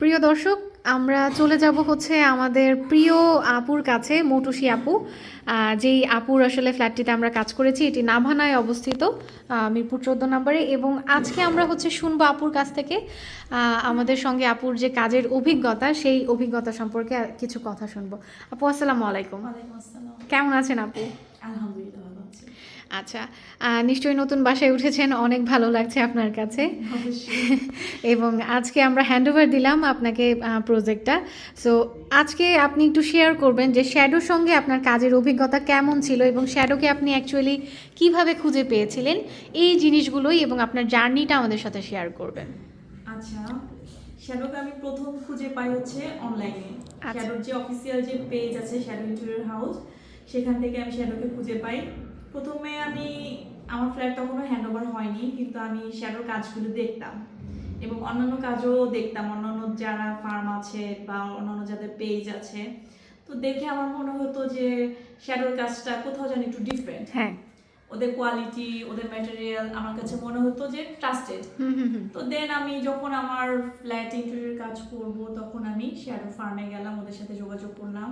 প্রিয় দর্শক আমরা চলে যাব হচ্ছে আমাদের প্রিয় আপুর কাছে মৌটুসি আপু। যেই আপুর আসলে ফ্ল্যাটটিতে আমরা কাজ করেছি এটি নাভানায় অবস্থিত মিরপুর চোদ্দ নম্বরে। এবং আজকে আমরা হচ্ছে শুনব আপুর কাছ থেকে আমাদের সঙ্গে আপুর যে কাজের অভিজ্ঞতা সেই অভিজ্ঞতা সম্পর্কে কিছু কথা শুনব। আপু আসসালামু আলাইকুম। কেমন আছেন আপু? আলহামদুলিল্লাহ আচ্ছা নিশ্চয়ই নতুন বাসায় উঠেছেন অনেক ভালো লাগছে আপনার কাছে। এবং আজকে আমরা হ্যান্ডওভার দিলাম আপনাকে প্রজেক্টটা সো আজকে আপনি একটু শেয়ার করবেন যে শ্যাডোর সঙ্গে আপনার কাজের অভিজ্ঞতা কেমন ছিল এবং শ্যাডোকে আপনি অ্যাকচুয়ালি কীভাবে খুঁজে পেয়েছিলেন? এই জিনিসগুলোই এবং আপনার জার্নিটা আমাদের সাথে শেয়ার করবেন। আচ্ছা শ্যাডোকে আমি প্রথম খুঁজে পাই হচ্ছে অনলাইনে আচ্ছা। শ্যাডোর যে অফিসিয়াল যে পেজ আছে শ্যাডো ইন্টেরিয়র হাউস সেখান থেকে আমি শ্যাডোকে খুঁজে পাই। প্রথমে আমি আমার ফ্ল্যাট তখনও হ্যান্ড ওভার হয়নি কিন্তু আমি শ্যাডোর কাজগুলো দেখতাম। এবং অন্যান্য কাজও দেখতাম অন্যান্য যারা ফার্ম আছে বা অন্যান্য যাদের পেজ আছে। তো দেখে আমার মনে হতো যে শ্যাডোর কাজটা কোথাও যেন একটু ডিফারেন্ট হ্যাঁ। ওদের কোয়ালিটি ওদের ম্যাটেরিয়াল আমার কাছে মনে হতো যে ট্রাস্টেড হুম হুম হুম। তো দেন আমি যখন আমার ফ্ল্যাট ইন্টারভিউর কাজ করব তখন আমি শ্যাডো ফার্মে গেলাম ওদের সাথে যোগাযোগ করলাম।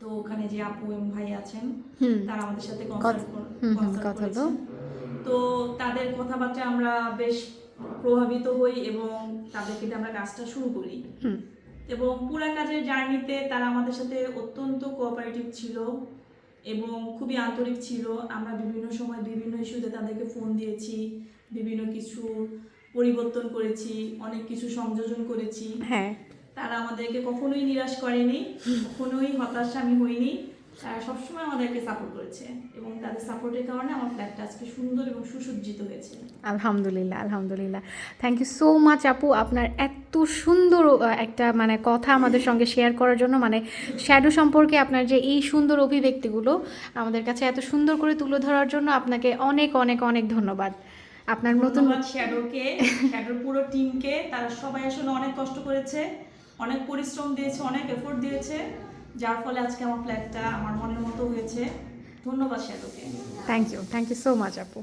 তো ওখানে যে আপু এবং ভাই আছেন তারা আমাদের সাথে কথা-। তো তাদের কথাবার্তা আমরা বেশ প্রভাবিত হই এবং তাদেরকে আমরা কাজটা শুরু করি। এবং পুরা কাজের জার্নিতে তারা আমাদের সাথে অত্যন্ত কোঅপারেটিভ ছিল এবং খুবই আন্তরিক ছিল। আমরা বিভিন্ন সময় বিভিন্ন ইস্যুতে তাদেরকে ফোন দিয়েছি বিভিন্ন কিছু পরিবর্তন করেছি অনেক কিছু সংযোজন করেছি। হ্যাঁ। তারা আমাদেরকে কখনোই নিরাশ করেনি কখনোই হতাশ আমি হইনি তারা সবসময় আমাদেরকে সাপোর্ট করেছে এবং তাদের সাপোর্টের কারণে আমার ফ্ল্যাটটা আজকে সুন্দর এবং সুসজ্জিত হয়েছে। আলহামদুলিল্লাহ আলহামদুলিল্লাহ। থ্যাংক ইউ সো মাচ আপু আপনার এত সুন্দর একটা মানে কথা আমাদের সঙ্গে শেয়ার করার জন্য মানে শ্যাডো সম্পর্কে আপনার যে এই সুন্দর অভিব্যক্তিগুলো আমাদের কাছে এত সুন্দর করে তুলে ধরার জন্য আপনাকে অনেক অনেক অনেক ধন্যবাদ। আপনার নতুন শ্যাডোকে শ্যাডোর পুরো টিমকে তারা সবাই আসলে অনেক কষ্ট করেছে। অনেক পরিশ্রম দিয়েছে, অনেক এফোর্ট দিয়েছে, যার ফলে আজকে আমার ফ্ল্যাটটা আমার মনের মতো হয়েছে। ধন্যবাদ শ্যালোকে thank you thank you so much আপু।